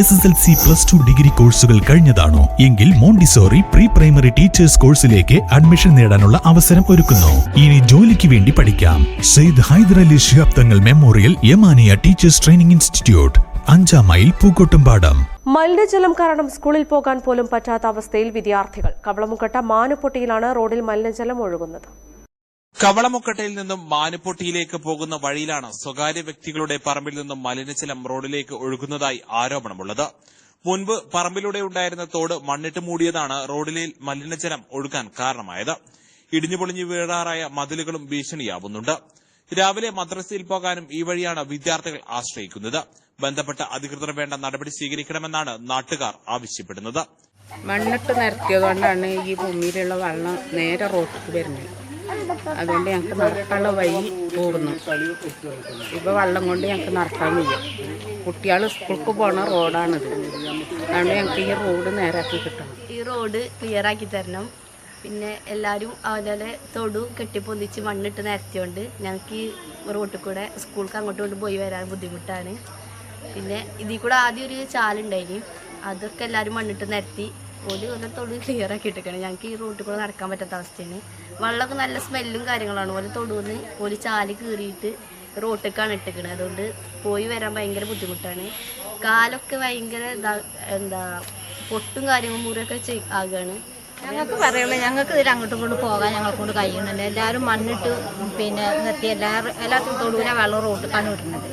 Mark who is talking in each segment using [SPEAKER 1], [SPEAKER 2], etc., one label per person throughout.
[SPEAKER 1] S S L C plus two degree കോഴ്സുകൾ കഴിഞ്ഞതാണോ? എങ്കിൽ മോണ്ടിസോറി പ്രീ പ്രൈമറി ടീച്ചേഴ്സ് കോഴ്സിലേക്ക് അഡ്മിഷൻ നേടാനുള്ള അവസരം ഒരുക്കുന്നു. ഇനി ജോലിക്ക് വേണ്ടി പഠിക്കാം. Syed Hyderali Shihab Thangal memorial Yamaniya teachers training institute അഞ്ചാം മൈൽ പൂക്കോട്ടുംപാടം.
[SPEAKER 2] മലിനജലം കാരണം സ്കൂളിൽ പോകാൻ പോലും പറ്റാത്ത അവസ്ഥയിൽ വിദ്യാർത്ഥികൾ കവളമുക്കട്ട മാനുപൊട്ടിയിലാണ് റോഡിൽ മലിനജലം ഒഴുകുന്നത്.
[SPEAKER 3] കവളമുക്കട്ടയിൽ നിന്നും മാനുപ്പൊട്ടിയിലേക്ക് പോകുന്ന വഴിയിലാണ് സ്വകാര്യ വ്യക്തികളുടെ പറമ്പിൽ നിന്നും മലിനജലം റോഡിലേക്ക് ഒഴുകുന്നതായി ആരോപണമുള്ളത്. മുൻപ് പറമ്പിലൂടെ ഉണ്ടായിരുന്ന തോട് മണ്ണിട്ട് മൂടിയതാണ് റോഡിലെ മലിനജലം ഒഴുകാൻ കാരണമായത്. ഇടിഞ്ഞുപൊളിഞ്ഞു വീഴാറായ മതിലുകളും ഭീഷണിയാവുന്നുണ്ട്. രാവിലെ മദ്രസയിൽ പോകാനും ഈ വഴിയാണ് വിദ്യാർത്ഥികൾ ആശ്രയിക്കുന്നത്. ബന്ധപ്പെട്ട അധികൃതർ വേണ്ട നടപടി സ്വീകരിക്കണമെന്നാണ് നാട്ടുകാർ ആവശ്യപ്പെടുന്നത്.
[SPEAKER 4] മണ്ണിട്ട് നിരത്തിയതുകൊണ്ടാണ് ഈ ഭൂമിയിലുള്ള വെള്ളം നേരെ റോഡിലേക്ക് വരുന്നത്. അതുകൊണ്ട് ഞങ്ങൾക്ക് നടക്കാനുള്ള വഴി പോകുന്നു. ഇപ്പോൾ വള്ളം കൊണ്ട് ഞങ്ങൾക്ക് നടക്കാൻ വയ്യ. കുട്ടികൾ സ്കൂൾക്ക് പോണ റോഡാണിത്. അതുകൊണ്ട് ഞങ്ങൾക്ക് ഈ റോഡ് നേരാക്കി കിട്ടണം.
[SPEAKER 5] ഈ റോഡ് ക്ലിയറാക്കി തരണം. പിന്നെ എല്ലാവരും അതുപോലെ തൊടു കെട്ടിപ്പൊന്നിച്ച് മണ്ണിട്ട് നിരത്തിയോണ്ട് ഞങ്ങൾക്ക് ഈ റോട്ടിൽ കൂടെ സ്കൂൾക്ക് അങ്ങോട്ടും കൊണ്ട് പോയി വരാൻ ബുദ്ധിമുട്ടാണ്. പിന്നെ ഇതിൽ കൂടെ ആദ്യം ഒരു ചാലുണ്ടായിന്. അതൊക്കെ എല്ലാവരും മണ്ണിട്ട് നിരത്തി ഒരു കൊല്ലം തൊടു ക്ലിയർ ആക്കി ഇട്ടേക്കാണ് ഞങ്ങൾക്ക് ഈ റോട്ടിൽ കൂടെ നടക്കാൻ പറ്റാത്ത അവസ്ഥയാണ്. വെള്ളമൊക്കെ നല്ല സ്മെല്ലും കാര്യങ്ങളാണ്. ഓരോ തൊടുന്ന് ഒരു ചാൽ കീറിയിട്ട് റോട്ടിലേക്കാണ് ഇട്ടേക്കണത് അതുകൊണ്ട് പോയി വരാൻ ഭയങ്കര ബുദ്ധിമുട്ടാണ്. കാലൊക്കെ ഭയങ്കര എന്താ പൊട്ടും കാര്യങ്ങളും മുറിയൊക്കെ ആകുകയാണ്
[SPEAKER 6] ഞങ്ങൾക്ക് പറയുള്ളൂ ഞങ്ങൾക്ക് ഇതിൽ അങ്ങോട്ടും കൊണ്ട് പോകാൻ ഞങ്ങളെ കൊണ്ട് കഴിയുന്നുണ്ട്. എല്ലാവരും മണ്ണിട്ട് പിന്നെ നിർത്തി എല്ലാവരും എല്ലാത്തിനും തൊടുവിലെ വെള്ളം റോട്ടിക്കാണ് വിടുന്നത്.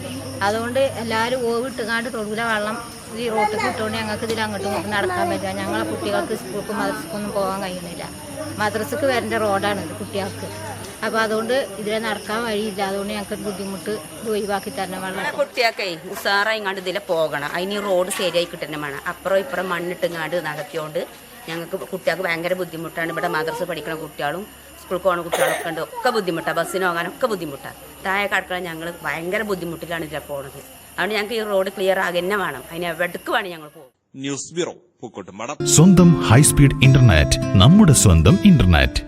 [SPEAKER 6] അതുകൊണ്ട് എല്ലാവരും ഓവിട്ടുകാണ്ട് തൊടുവിലെ വെള്ളം ഈ റോട്ടിൽ ഇട്ടുകൊണ്ട് ഞങ്ങൾക്ക് ഇതിൽ അങ്ങോട്ടും ഇങ്ങോട്ടും നടക്കാൻ പറ്റില്ല. ഞങ്ങളെ കുട്ടികൾക്ക് സ്കൂൾക്കും മദ്രസക്കൊന്നും പോകാൻ കഴിയുന്നില്ല. മദ്രസക്ക് വരേണ്ട റോഡാണ് ഇത് കുട്ടികൾക്ക്. അപ്പോൾ അതുകൊണ്ട് ഇതിലെ നടക്കാൻ വഴിയില്ല. അതുകൊണ്ട് ഞങ്ങൾക്ക് ബുദ്ധിമുട്ട് ഒഴിവാക്കി തരണം വെള്ളം
[SPEAKER 7] കുട്ടിയൊക്കെ ഉസാറായി ഇങ്ങാണ്ട് ഇതിലെ പോകണം. അതിന് റോഡ് ശരിയായി കിട്ടണം വേണം. അപ്പുറം ഇപ്പുറം മണ്ണിട്ടിങ്ങാണ്ട് നടത്തിയോണ്ട് ഞങ്ങൾക്ക് കുട്ടികൾക്ക് ഭയങ്കര ബുദ്ധിമുട്ടാണ്. ഇവിടെ മദ്രസ പഠിക്കുന്ന കുട്ടികളും സ്കൂൾ പോകുന്ന കുട്ടികളൊക്കെ ഉണ്ട്. ഒക്കെ ബുദ്ധിമുട്ടാണ് ബസ്സിന് പോകാനൊക്കെ ബുദ്ധിമുട്ടാണ് താഴെ കടക്കണ ഞങ്ങൾ ഭയങ്കര ബുദ്ധിമുട്ടിലാണ് ഇതിലെ പോണത്. അതുകൊണ്ട് ഞങ്ങൾക്ക് ഈ റോഡ് ക്ലിയർ ആകെ തന്നെ വേണം. അതിന് എവിടേക്ക് വേണം ഞങ്ങൾ പോകും
[SPEAKER 3] ന്യൂസ് ബ്യൂറോ
[SPEAKER 1] സ്വന്തം ഹൈസ്പീഡ് ഇന്റർനെറ്റ് നമ്മുടെ സ്വന്തം ഇന്റർനെറ്റ്